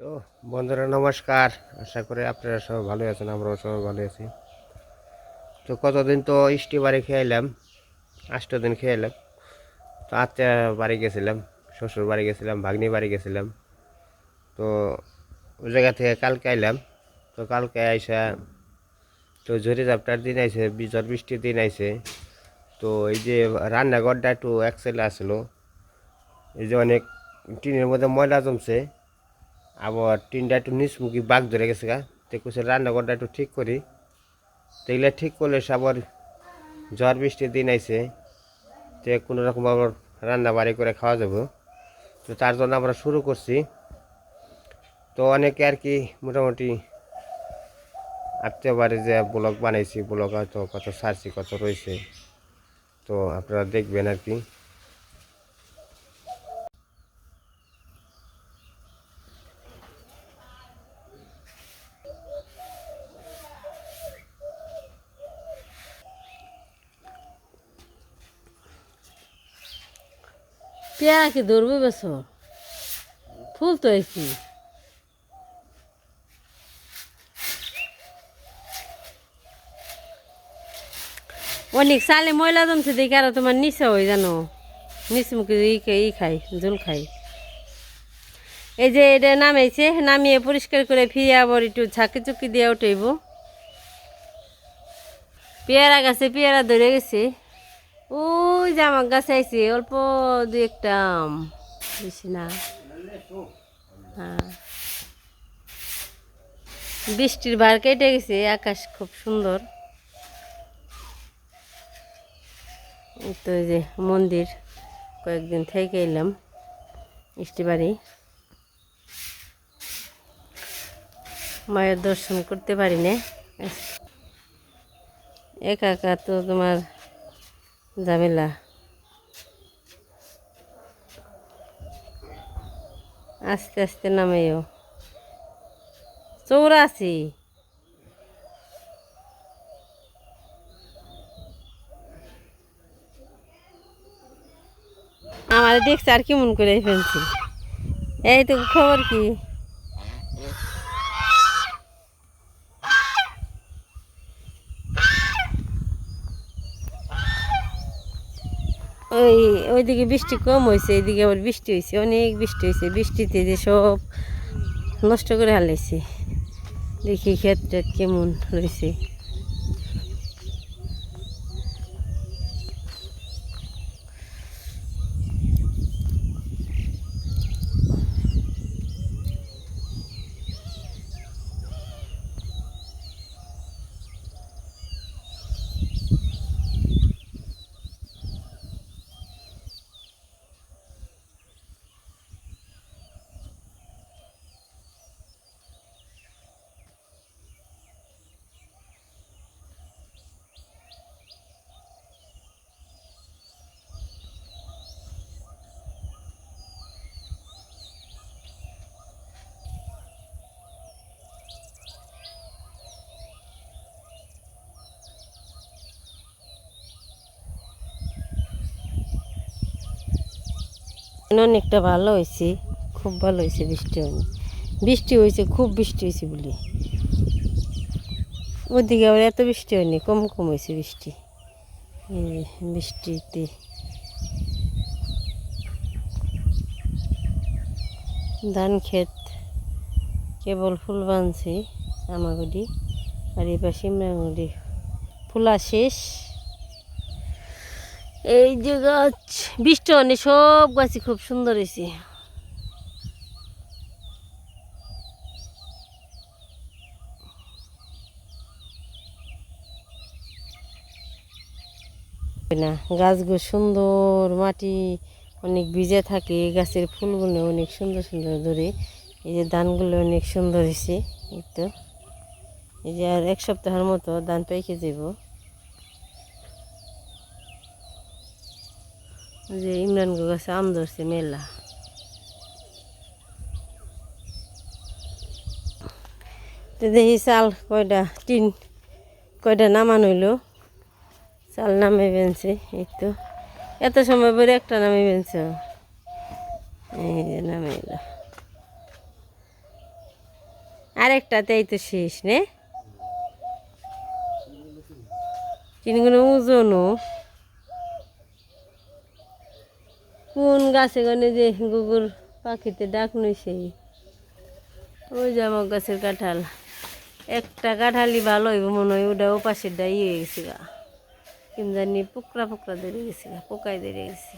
তো বন্ধুরা, নমস্কার। আশা করি আপনারা সব ভালো আছেন, আমরাও সবাই ভালো আছি। তো কতদিন তো ইষ্টি বাড়ি খেয়েলাম আষ্ট দিন খেয়েলাম। তো আত্মীয় বাড়ি গেছিলাম, শ্বশুর বাড়ি গেছিলাম, ভাগ্নি বাড়ি গেছিলাম। তো ওই জায়গা থেকে কালকে আইলাম। তো কালকে আইসা তো ঝড়ি ঝাপটার দিন আইছে ঝড় বৃষ্টির দিন আইসে তো এই যে রান্নাঘরটা একটু একসেলে আসলো। এই যে অনেক টিনের মধ্যে ময়লা জমছে। আবার টিনটা একটু নিচমুখী বাঘ ধরে গেছে গা। তো কুছে রান্নাঘরটা একটু ঠিক করি। তো ঠিক করলে আবার ঝড় বৃষ্টির দিন আইছে। তো কোনো রকম আবার রান্না বাড়ি করে খাওয়া যাব। তো তার জন্য আমরা শুরু করছি। তো অনেকে আর কি মোটামুটি আত্মীয় বাড়ি যে ব্লগ বানাইছি, ব্লগ হয়তো কত সারছি, কত রয়েছে তো আপনারা দেখবেন আর কি। পেয়ারা কি ধরবে বছর ফুল তো এসি অনেক সালে ময়লা জমছে দেখে আর তোমার নিচে হয় জানো? নিচে মুখে ই খাই জল খাই এই যে এটা নামাইছে, নামিয়ে পরিষ্কার করে ফিরে আবার একটু ঝাঁকি চুকি দিয়ে উঠাইব। পেয়ারা গাছে পেয়ারা ধরে গেছে। ওই আমার গাছে আইছে, অল্প দু একটা বেশি না? হ্যাঁ। বৃষ্টির ভার কেটে গেছে, আকাশ খুব সুন্দর। তো যে মন্দির, কয়েকদিন থেকে এলাম, মিষ্টি বাড়ি। মায়ের দর্শন করতে পারি না। একা একা তো তোমার ঝামেলা। আস্তে আস্তে নামেও চৌরাশি। আমার দেখছে আর কেমন করে ফেলছি। এই তো খবর কি? ওই, ওইদিকে বৃষ্টি কম হয়েছে এইদিকে আবার বৃষ্টি হয়েছে অনেক বৃষ্টি হয়েছে বৃষ্টিতে যে সব নষ্ট করে হালাইছে। দেখি ক্ষেত কেমন রয়েছে অনেকটা ভালো হয়েছে। খুব ভালো হয়েছে বৃষ্টি হয়নি। বৃষ্টি হয়েছে, খুব বৃষ্টি হয়েছে বলি। ওদিকে আবার এত বৃষ্টি হয়নি, কম কম হয়েছে বৃষ্টি। বৃষ্টিতে। ধান ক্ষেত, কেবল ফুল বানছে আমাগুড়ি, আর এবার সিমরাগুড়ি ফুলা শেষ। এই যে গাছ। বৃষ্টি অনেক সব গাছই খুব সুন্দর হয়েছে। না, গাছগুলো সুন্দর, মাটি অনেক ভিজে থাকে গাছের ফুলগুলো অনেক সুন্দর সুন্দর ধরে, এই যে ধানগুলো অনেক সুন্দর হয়েছে, এই তো। এই যে আর এক সপ্তাহের মতো ধান পেকে যাব যে ইমরান গাছে, আম ধরছে মেলা। দেখি চাল কয়টা টিন কয়টা নামান হইল। চাল নামে বেনছে, এই তো। এত সময় পরে একটা নামে বেনছে। এই যে নামে এলো। আরেকটাতেই তো শেষ, নে? তিনগুলো ওজনও। কোন গাছে গনে যে গুগুর পাখিতে ডাক নইছে? ওই যে আমার গাছের কাঁঠাল। একটা কাঁঠালই ভালো হইব মনে হয়, ওটা ও পাশের ডাই হয়ে গেছে গা। কিন্তু জানি পোকরা পোকরা ধরে গেছে গা, পোকায় ধরে গেছে।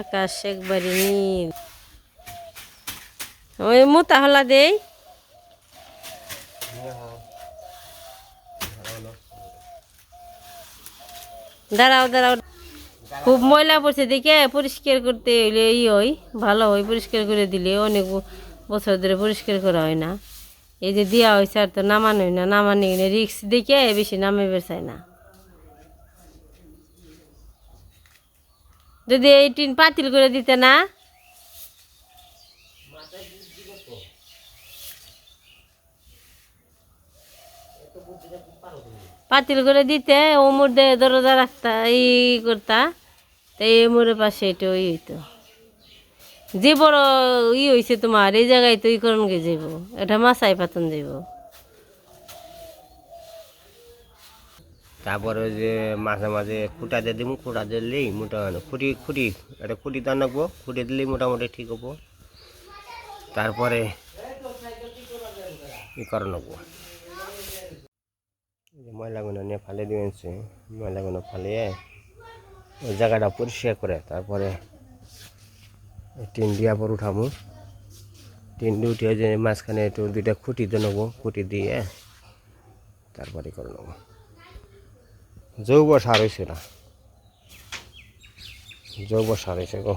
আকাশ একবারে নীল। ওই মোতা হলা দেই। দাঁড়াও দাঁড়াও। খুব ময়লা পড়ছে, দেখে পরিষ্কার করতে হইলে ই হয়, ভালো হয় পরিষ্কার করে দিলে অনেক বছর ধরে পরিষ্কার করা হয় না। এই যে দেওয়া হয়েছে আর তো নামানো হয় না, নামানো রিক্স দেখে বেশি নামে বেসায় না। যদি এই টিন পাতিল করে দিতে না পাতিল করে দিতে ও মধ্যে দরজা রাখতা, ই করতা এই মোড়ের পাশে এটা ওই হইতো। যে বড় ই হয়েছে তোমার, এই জায়গায় তো ই গে যাইব, এটা মাছাই পাতন যাইব। তারপরে যে মাঝে মাঝে খুঁটা দিয়ে দিব খুঁটা দিলেই মোটা খুঁটি খুঁটি একটা খুঁটি দান রাখব, খুঁটি দিলেই মোটামুটি ঠিক হব। তারপরে ই করে নেব। ময়লাগুলো নিয়ে ফালে দিয়েছে ময়লাগুলো ফালিয়ে ওই জায়গাটা পরিষ্কার করে তারপরে টিন দিয়া পর উঠাবো। টিন দিয়ে উঠে যে মাঝখানে একটু দুইটা খুঁটি দিয়ে নেব, খুঁটি দিয়ে তারপরে করে নেব। জৈব সার হয়েছে না, জৈব সার হয়েছে গো।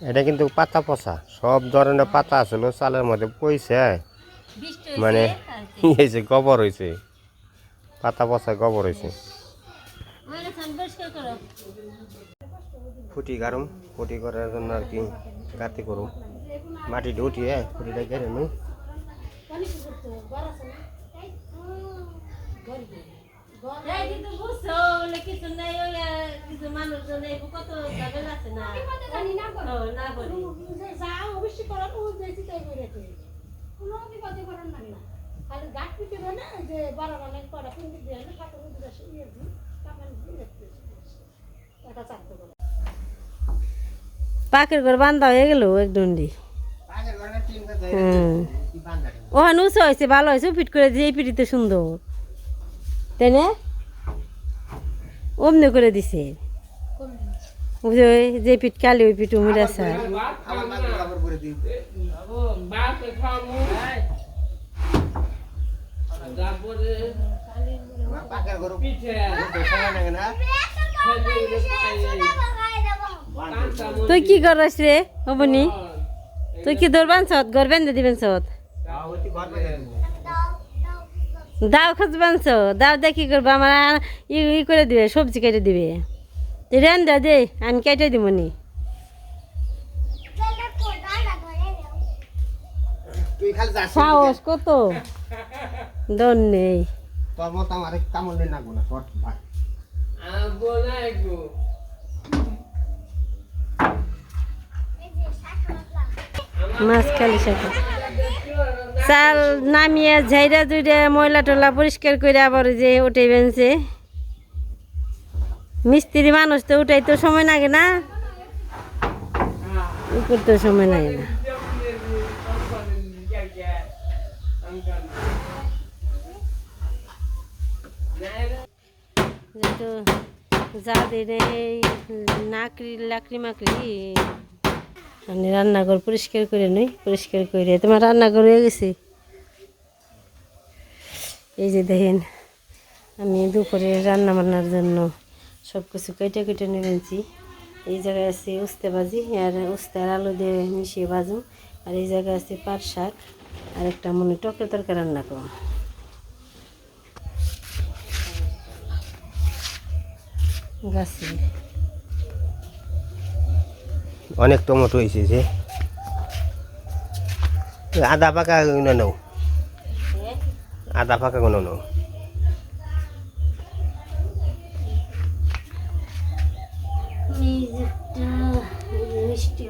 এটা কিন্তু পাতা পচা। সব ধরনের পাতা আছিল চালের মধ্যে পইছে মানে হয়েছে গোবর হয়েছে পাতা পচা গোবর হয়েছে খুঁটি গারম খুঁটি করার জন্য আর কি গাতি করুম। মাটিটা উঠিয়ে নু? কিছু নাই কোনো বিপদে করার না খালি গাছ পিটে না যে বড় মানে করা কিন্তু দিয়ে না কাটা মধ্যে ইয়ে দিই কামান এটা চাপতে করে পাকের ঘর বান্ধা হয়ে গেল এক হুম ওখানে উঁচু হয়েছে ভালো হয়েছে ফিট করে দিয়ে পিটিতে সুন্দর। তাই না? অমনি করে দিছে। যে পিঠ কালি, ওই পিঠ উমির আছে। তুই কি করস রে হবনি তুই কি ধরবান সত বেঁধে দিবেন সত দাও খুঁজবেন সো দাও দেখি করব আমার ই ই করে দিবে সবজি কেটে দিবে। রেন দে দে আমি কেটে দিব নি। তুই খালি যাস সাহস কত? দন নেই। তোর মতো আমার কামড় নেই নাগবো না শর্ট ভাই। মাছ খালি সাথে। চাল নামিয়ে ঝাইরা জুড়ে ময়লা টলা পরিষ্কার করে আবার যে উঠে বেনছে মিস্ত্রি মানুষ তো উঠাই তো সময় লাগে না। করতে সময় লাগে না। যাদের এই নাকড়ি লাকড়ি মাকড়ি। আমি রান্নাঘর পরিষ্কার করে নই, পরিষ্কার করে তোমার রান্নাঘর হয়ে গেছে? এই যে দেখেন, আমি দুপুরে রান্না বান্নার জন্য সব কিছু কেটে কেটে নিয়েছি। এই জায়গায় আছে উস্তে ভাজি আর উস্তে আর আলু দিয়ে মিশিয়ে ভাজুম। আর এই জায়গায় আছে পাট শাক আর একটা মনে টকের তরকারি রান্না করুন গাছে। অনেক টমেটো এসেছে আদা পাকা গুলো নাও। আদা পাকা গুলো নাও। মিষ্টি